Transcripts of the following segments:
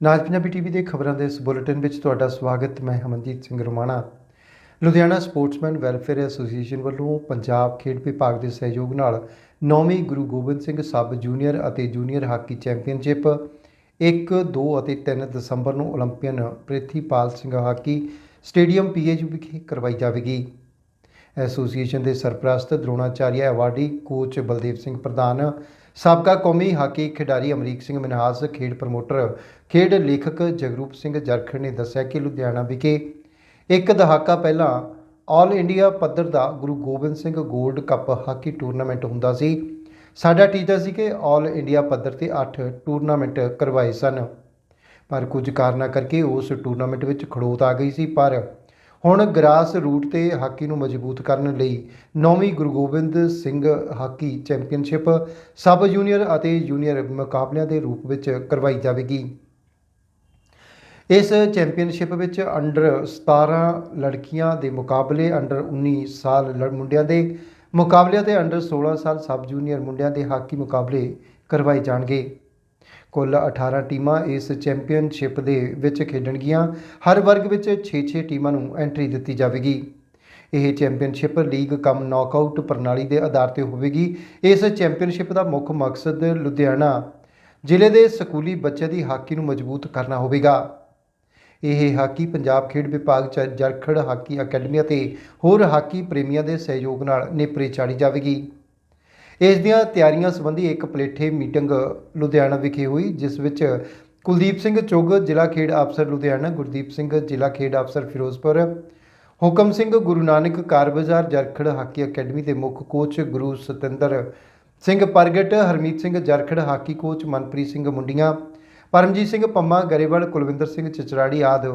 ਨਾਜ Punjabi TV ਦੇ ਖਬਰਾਂ ਦੇ ਇਸ ਬੁਲੇਟਿਨ ਵਿੱਚ ਤੁਹਾਡਾ ਸਵਾਗਤ। ਮੈਂ Hamandeep Singh Romana. Ludhiana sportsman welfare association ਵੱਲੋਂ ਪੰਜਾਬ ਖੇਡ ਵਿਭਾਗ ਦੇ ਸਹਿਯੋਗ ਨਾਲ 9ਵੀਂ ਗੁਰੂ ਗੋਬਿੰਦ ਸਿੰਘ ਸਬ ਜੂਨੀਅਰ ਅਤੇ ਜੂਨੀਅਰ ਹਾਕੀ ਚੈਂਪੀਅਨਸ਼ਿਪ 1 2 ਅਤੇ 3 ਦਸੰਬਰ ਨੂੰ 올림픽ਨ Prithipal Singh hockey stadium PAU ਵਿਖੇ ਕਰਵਾਈ ਜਾਵੇਗੀ। ਐਸੋਸੀਏਸ਼ਨ ਦੇ ਸਰਪ੍ਰਸਤ ਦਰੋਣਾਚਾਰੀਆ ਅਵਾਰਡੀ ਕੋਚ ਬਲਦੇਵ ਸਿੰਘ ਪ੍ਰਧਾਨ ਸਾਬਕਾ ਕੌਮੀ ਹਾਕੀ ਖਿਡਾਰੀ ਅਮਰੀਕ ਸਿੰਘ ਮਨਹਾਸ, ਖੇਡ ਪ੍ਰਮੋਟਰ, ਖੇਡ ਲੇਖਕ ਜਗਰੂਪ ਸਿੰਘ ਜਰਖੜ ਨੇ ਦੱਸਿਆ ਕਿ ਲੁਧਿਆਣਾ ਵਿਖੇ ਇੱਕ ਦਹਾਕਾ ਪਹਿਲਾਂ ਆਲ ਇੰਡੀਆ ਪੱਧਰ ਦਾ ਗੁਰੂ ਗੋਬਿੰਦ ਸਿੰਘ 골ਡ ਕੱਪ ਹਾਕੀ ਟੂਰਨਾਮੈਂਟ ਹੁੰਦਾ ਸੀ। ਸਾਡਾ ਟੀਚਾ ਸੀ ਕਿ ਆਲ ਇੰਡੀਆ ਪੱਧਰ ਤੇ 8 ਟੂਰਨਾਮੈਂਟ ਕਰਵਾਏ ਸਨ। ਪਰ ਕੁਝ ਕਾਰਨਾਂ ਕਰਕੇ ਉਸ ਟੂਰਨਾਮੈਂਟ ਵਿੱਚ ਖੜੋਤ ਆ ਗਈ ਸੀ, ਪਰ ਹੁਣ ਗ੍ਰਾਸ ਰੂਟ ਤੇ ਹਾਕੀ ਨੂੰ ਮਜ਼ਬੂਤ ਕਰਨ ਲਈ ਨੌਵੀਂ Guru Gobind Singh hockey championship, sub junior ਅਤੇ ਜੂਨੀਅਰ ਮੁਕਾਬਲਿਆਂ ਦੇ ਰੂਪ ਵਿੱਚ ਕਰਵਾਈ ਜਾਵੇਗੀ। ਇਸ ਚੈਂਪੀਅਨਸ਼ਿਪ ਵਿੱਚ ਅੰਡਰ 17 ਲੜਕੀਆਂ ਦੇ ਮੁਕਾਬਲੇ, ਅੰਡਰ 19 ਸਾਲ ਲੜ- ਮੁੰਡਿਆਂ ਦੇ ਮੁਕਾਬਲੇ ਅਤੇ ਅੰਡਰ 16 ਸਾਲ ਸਬ ਜੂਨੀਅਰ ਮੁੰਡਿਆਂ ਦੇ ਹਾਕੀ ਮੁਕਾਬਲੇ ਕਰਵਾਏ ਜਾਣਗੇ। ਕੁੱਲ 18 ਟੀਮਾਂ ਇਸ ਚੈਂਪੀਅਨਸ਼ਿਪ ਦੇ ਵਿੱਚ ਖੇਡਣਗੀਆਂ। ਹਰ ਵਰਗ ਵਿੱਚ 6-6 ਟੀਮਾਂ ਨੂੰ ਐਂਟਰੀ ਦਿੱਤੀ ਜਾਵੇਗੀ। ਇਹ ਚੈਂਪੀਅਨਸ਼ਿਪ ਲੀਗ ਕਮ ਨੌਕਆਊਟ ਪ੍ਰਣਾਲੀ ਦੇ ਆਧਾਰ ਤੇ ਹੋਵੇਗੀ। ਇਸ ਚੈਂਪੀਅਨਸ਼ਿਪ ਦਾ ਮੁੱਖ ਮਕਸਦ ਲੁਧਿਆਣਾ ਜ਼ਿਲ੍ਹੇ ਦੇ ਸਕੂਲੀ ਬੱਚਿਆਂ ਦੀ ਹਾਕੀ ਨੂੰ ਮਜ਼ਬੂਤ ਕਰਨਾ ਹੋਵੇਗਾ। ਇਹ ਹਾਕੀ ਪੰਜਾਬ ਖੇਡ ਵਿਭਾਗ ਚ ਜਰਖੜ ਹਾਕੀ ਅਕੈਡਮੀ ਅਤੇ ਹੋਰ ਹਾਕੀ ਪ੍ਰੇਮੀਆਂ ਦੇ ਸਹਿਯੋਗ ਨਾਲ ਨੇਪਰੇ ਚਾੜੀ ਜਾਵੇਗੀ। ਇਸ ਦੀਆਂ ਤਿਆਰੀਆਂ ਸੰਬੰਧੀ ਇੱਕ ਪਲੇਠੇ ਮੀਟਿੰਗ ਲੁਧਿਆਣਾ ਵਿਖੇ ਹੋਈ, ਜਿਸ ਵਿੱਚ ਕੁਲਦੀਪ ਸਿੰਘ ਚੁੱਗ, ਜ਼ਿਲ੍ਹਾ ਖੇਡ ਅਫਸਰ ਲੁਧਿਆਣਾ, ਗੁਰਦੀਪ ਸਿੰਘ, ਜ਼ਿਲ੍ਹਾ ਖੇਡ ਅਫਸਰ ਫਿਰੋਜ਼ਪੁਰ, ਹੁਕਮ ਸਿੰਘ ਗੁਰੂ ਨਾਨਕ ਕਾਰ ਬਾਜ਼ਾਰ, ਜਰਖੜ ਹਾਕੀ ਅਕੈਡਮੀ ਦੇ ਮੁੱਖ coach Guru Satinder Singh Pargat, Harmeet Singh Jarkhar hockey coach Manpreet Singh Mundian, Paramjit Singh Pamma, Grewal, Kulwinder Singh Chachrari ਆਦਿ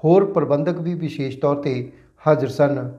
ਹੋਰ ਪ੍ਰਬੰਧਕ ਵੀ ਵਿਸ਼ੇਸ਼ ਤੌਰ ਤੇ ਹਾਜ਼ਰ ਸਨ।